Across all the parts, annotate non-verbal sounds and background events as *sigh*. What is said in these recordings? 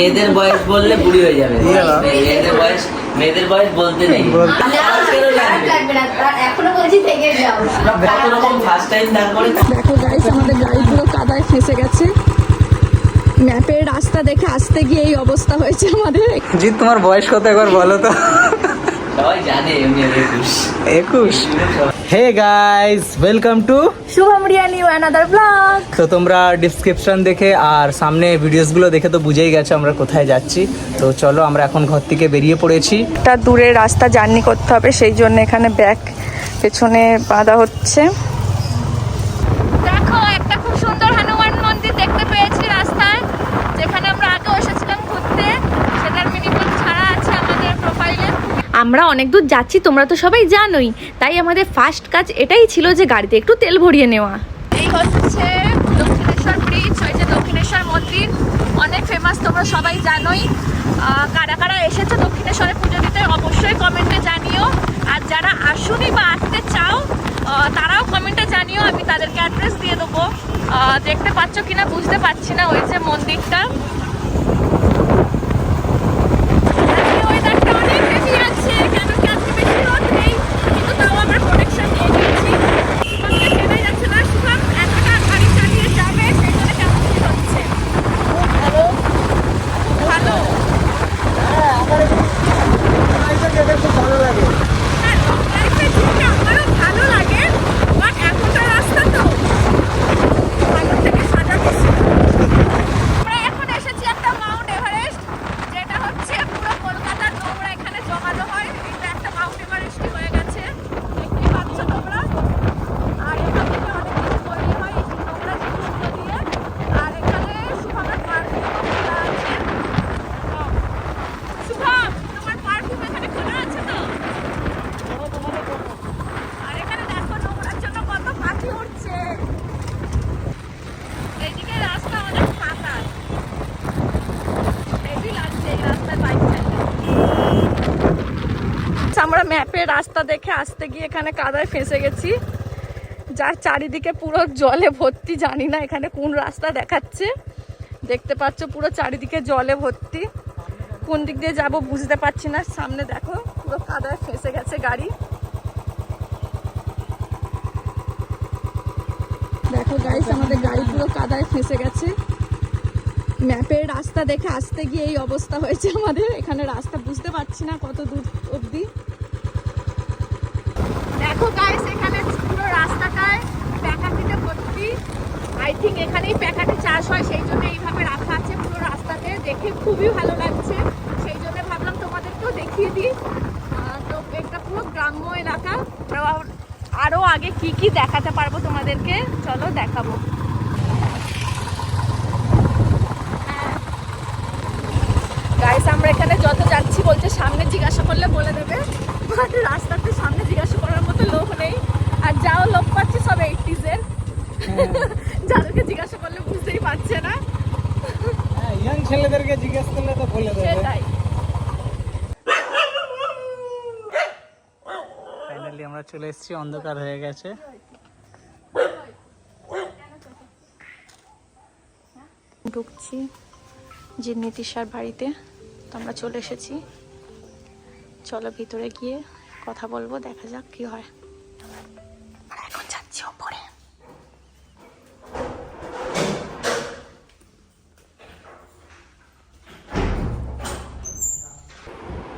মেয়েদের বয়স বললে বুড়ি হয়ে যাবে। মেয়েদের বয়স মেয়েদের বয়স বলতে নেই। দেখো গাইস আমাদের গাড়ি পুরো কাদায় ফেসে গেছে। ম্যাপের রাস্তা দেখে আসতে গিয়ে এই অবস্থা হয়েছে আমাদের। জিৎ তোমার বয়স কত একবার বলো তো? সবাই জানে একুশ। একুশ? Hey guys welcome to Shubham Riya new another blog তো তোমরা ডিসক্রিপশন দেখে আর সামনে ভিডিওসগুলো দেখে তো বুঝেই গেছো আমরা কোথায় যাচ্ছি। তো চলো আমরা এখন ঘর থেকে বেরিয়ে পড়েছি। একটা দূরে রাস্তা জার্নি করতে হবে সেই জন্য এখানে ব্যাগ পেছনে বাঁধা হচ্ছে। দেখো একটা খুব সুন্দর হনুমান মন্দির দেখতে পেয়েছি রাস্তায় যেখানে আমরা আগেও এসেছিলাম ঘুরতে। সেটার মিনিমাম ছাড়া আছে আমাদের প্রোফাইলে আমরা অনেক দূর যাচ্ছি তোমরা তো সবাই জানোই। তাই আমাদের ফার্স্ট কাজ এটাই ছিল যে গাড়িতে একটু তেল ভরিয়ে নেওয়া। এই হচ্ছে দক্ষিণেশ্বর ব্রিজ ওই যে দক্ষিণেশ্বর মন্দির। অনেক ফেমাস তোমরা সবাই জানোই। কারা কারা এসেছ দক্ষিণেশ্বরে পুজো দিতে, অবশ্যই কমেন্টে জানিও। আর যারা আসুনি বা আসতে চাও তারাও কমেন্টে জানিও, আমি তাদেরকে অ্যাড্রেস দিয়ে দেবো। দেখতে পাচ্ছ কিনা বুঝতে পারছি না, ওই যে মন্দিরটা আজকে ওয়েদারটা অনেক হেভি আছে কেন কি আজকে বেশি রোদ নেই কিন্তু তাও আমরা প্রোটেকশন নিয়ে নিয়েছি শুভমকে চেনাই যাচ্ছে না শুভম এতটা গাড়ি চালিয়ে যাবে সেই জন্য কেমন ফিল হচ্ছে ভালো ভালো হ্যাঁ, long drive এ যেতে আমারও ভালো লাগে, but এতটা রাস্তা তো, ভালোর থেকে সাজা বেশি। আমরা এখন এসেছি একটা মাউন্ট এভারেস্ট যেটা হচ্ছে পুরো কলকাতার নোংরা এখানে জমানো হয় এটা একটা মাউন্ট এভারেস্টই হয়ে গেছে দেখতেই পাচ্ছ তোমরা আর এখান থেকে অনেক কিছু তৈরি হয় এই নোংরা জিনিসগুলো দিয়ে আর এখানে শুভমের পারফিউম খোলা আছে ও, শুভম তোমার পারফিউম এখানে খোলা আছে তো আর এখানে দেখো নোংরার জন্য কত পাখি উঠছে এইদিকে রাস্তা অনেক ফাঁকা হেভি লাগছে এই রাস্তায় বাইক চালাতে আমরা রাস্তা দেখে আসতে গিয়ে এখানে কাদায় ফেঁসে গেছি। যার চারিদিকে পুরো জলে ভর্তি, জানি না এখানে কোন রাস্তা দেখাচ্ছে। দেখতে পাচ্ছ পুরো চারিদিকে জলে ভর্তি। কোন দিক দিয়ে যাব বুঝতে পারছি না। সামনে দেখো পুরো কাদায় ফেঁসে গেছে গাড়ি। দেখো গাইস আমাদের গাড়ি পুরো কাদায় ফেঁসে গেছে। ম্যাপের রাস্তা দেখে আসতে গিয়ে এই অবস্থা হয়েছে আমাদের। এখানে রাস্তা বুঝতে পারছি না কত দূর অবধি। দেখো গাইস এখানে পুরো রাস্তাটায় প্যাকাটিতে ভর্তি। আই থিঙ্ক এখানেই প্যাকাটে চাষ হয়, সেই জন্য এইভাবে রাখা আছে পুরো রাস্তাতে। দেখে খুবই ভালো লাগছে। সেই জন্য ভাবলাম তোমাদেরকেও দেখিয়ে দিই। তো এটা পুরো গ্রাম্য এলাকা। আরো- আরও আগে কি কি দেখাতে পারব তোমাদেরকে? চলো দেখাবো গাইস আমরা এখানে যত যাচ্ছি বলছে সামনে জিজ্ঞাসা করলে বলে দেবে। রাস্তাতে সামনে জিজ্ঞাসা করার মতো লোক নেই। আর যাও লোক পাচ্ছি সব এইটিজের যাদেরকে জিজ্ঞাসা করলে বুঝতেই পারছে না। ইয়াং ছেলেদেরকে জিজ্ঞেস করলে তো বলে দেবে। সেটাই। ফাইনালি আমরা চলে এসেছি অন্ধকার হয়ে গেছে। ঢুকছি যে নীতিশার বাড়িতে। তো আমরা চলে এসেছি। চলো ভিতরে গিয়ে কথা বলব, দেখা যাক কি হয়। এখন যাচ্ছি ওপরে।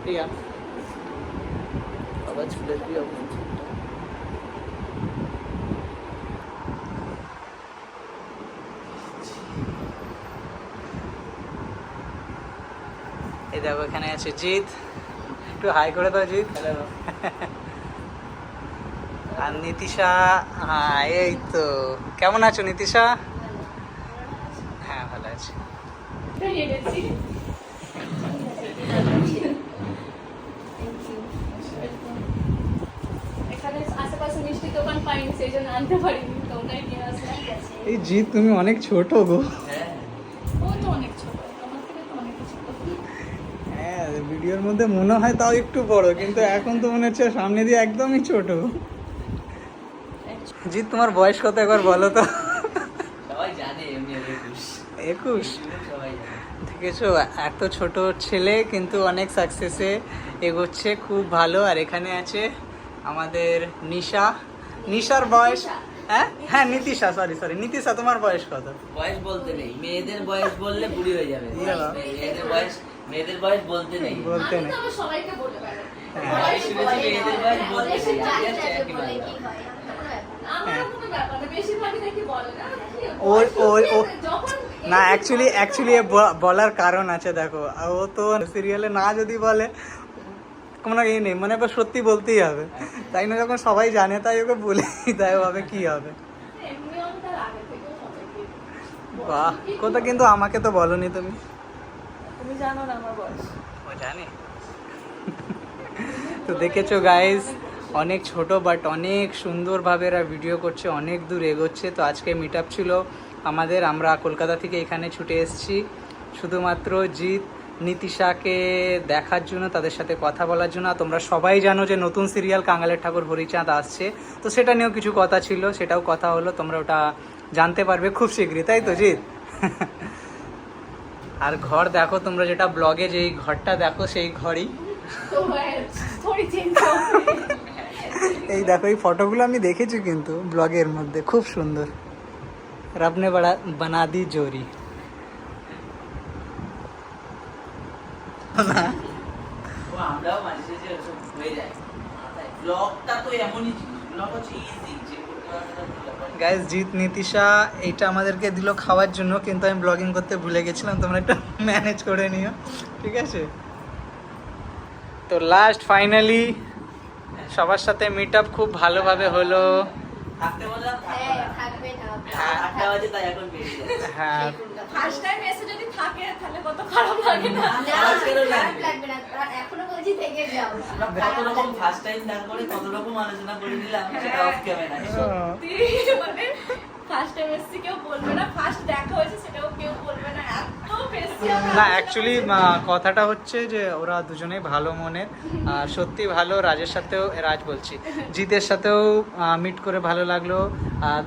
প্রিয়া, আবার এই দেখো, এখানে আছে জিৎ। একটু হাই করে দাও জিৎ। *laughs* আর নীতিশা হ্যাঁ এই তো। কেমন আছো নীতিশা? হ্যাঁ ভালো আছি। এই জিৎ তুমি অনেক ছোট গো হ্যাঁ ও তো অনেক ছোট আমার থেকে তো অনেক ছোট হ্যাঁ ভিডিওর মধ্যে মনে হয় তাও একটু বড় কিন্তু এখন তো মনে হচ্ছে সামনে দিয়ে একদমই ছোট। জিৎ তোমার বয়স কত একবার বলো তো? সবাই জানে একুশ। একুশ? সবাই জানে। দেখেছ এত ছোট ছেলে কিন্তু অনেক সাকসেসে এগোচ্ছে খুব ভালো। আর এখানে আছে আমাদের নিশা। নিশার বয়স হ্যাঁ? হ্যাঁ নীতিশা সরি সরি নীতিশা তোমার বয়স কত? বয়স বলতে নেই। মেয়েদের বয়স বললে বুড়ি হয়ে যাবে। মেয়েদের বয়স মেয়েদের বয়স বলতে নেই। বলতে নেই। সবাইকে হ্যাঁ। মেয়েদের বয়স বলতে নেই। কি হয় ও না অ্যাকচুয়ালি অ্যাকচুয়ালি বলার কারণ আছে দেখো। ও তো সিরিয়ালে না যদি বলে কোনো ইয়ে নেই মানে এবার সত্যি বলতেই হবে। তাই না যখন সবাই জানে তাই ওকে বলেই তাই হবে কি হবে। বাহ কোথা কিন্তু আমাকে তো বলনি তুমি। তুমি জানো না আমার বয়স। ও জানে। তো দেখেছ গাইজ অনেক ছোট বাট অনেক সুন্দরভাবে এরা ভিডিও করছে অনেক দূর এগোচ্ছে। তো আজকে মিট আপ ছিল আমাদের আমরা কলকাতা থেকে এখানে ছুটে এসেছি। শুধুমাত্র জিৎ নীতিশাকে দেখার জন্য তাদের সাথে কথা বলার জন্য। আর তোমরা সবাই জানো যে নতুন সিরিয়াল কাঙালের ঠাকুর হরিচাঁদ আসছে। তো সেটা নিয়েও কিছু কথা ছিল সেটাও কথা হলো তোমরা ওটা জানতে পারবে খুব শীঘ্রই তাই তো জিৎ? আর ঘর দেখো তোমরা যেটা ব্লগে যেই ঘরটা দেখো সেই ঘরই। এই দেখো এই ফটোগুলো আমি দেখেছি কিন্তু ব্লগের মধ্যে খুব সুন্দর। রাবনে বড়া বানা দি জোরি ও আমরাও মাঝে সাঝে হয়ে যায়। ব্লগটা তো এমনই জিনিস। ব্লগ হচ্ছে ইজি যে করতে পারবে না। গাইজ জিৎ নীতিশা এইটা আমাদেরকে দিল খাওয়ার জন্য কিন্তু আমি ব্লগিং করতে ভুলে গেছিলাম তোমরা একটু *laughs* ম্যানেজ করে নিও ঠিক আছে? তো লাস্ট ফাইনালি সবার সাথে মিট আপ খুব ভালোভাবে হলো। থাকতে হ্যাঁ ফার্স্ট টাইম এসে যদি থাকে তাহলে কত খারাপ লাগে না? না, খারাপ লাগবে? না। এখনও বলছি থেকে যাও। কত রকম ফার্স্ট টাইম দেখা করে কত রকম আলোচনা করে নিলাম সেটা অফ ক্যামেরা মানে ফার্স্ট টাইম এসেছি কেউ বলবে না। ফার্স্ট দেখা হয়েছে সেটাও কেউ বলবে না অ্যাকচুয়ালি কথাটা হচ্ছে যে ওরা দুজনেই ভালো মনের। আর সত্যি ভালো রাজের সাথেও রাজ বলছি। জিতের সাথেও মিট করে ভালো লাগল। আর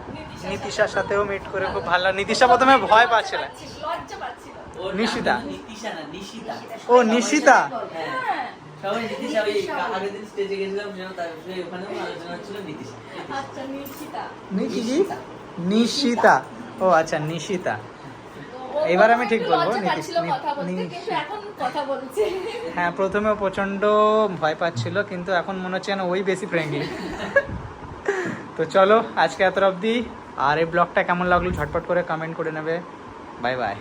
নীতিশার সাথেও মিট করে খুব ভালো লাগল। নীতিশা প্রথমে ভয় পাচ্ছিল নিশিতা। না। নিশিতা। ও নিশিতা? হ্যাঁ? নিশিতা। ও আচ্ছা নিশিতা। এবার আমি ঠিক বলব, এখন কথা বলছে। হ্যাঁ প্রথমে প্রচণ্ড ভয় পাচ্ছিল কিন্তু এখন মনে হচ্ছে ওই বেশি ফ্রেন্ডলি তো চলো আজকে এত অবধি। আর এই ব্লগটা কেমন লাগল ঝটপট করে কমেন্ট করে নেবে। Bye bye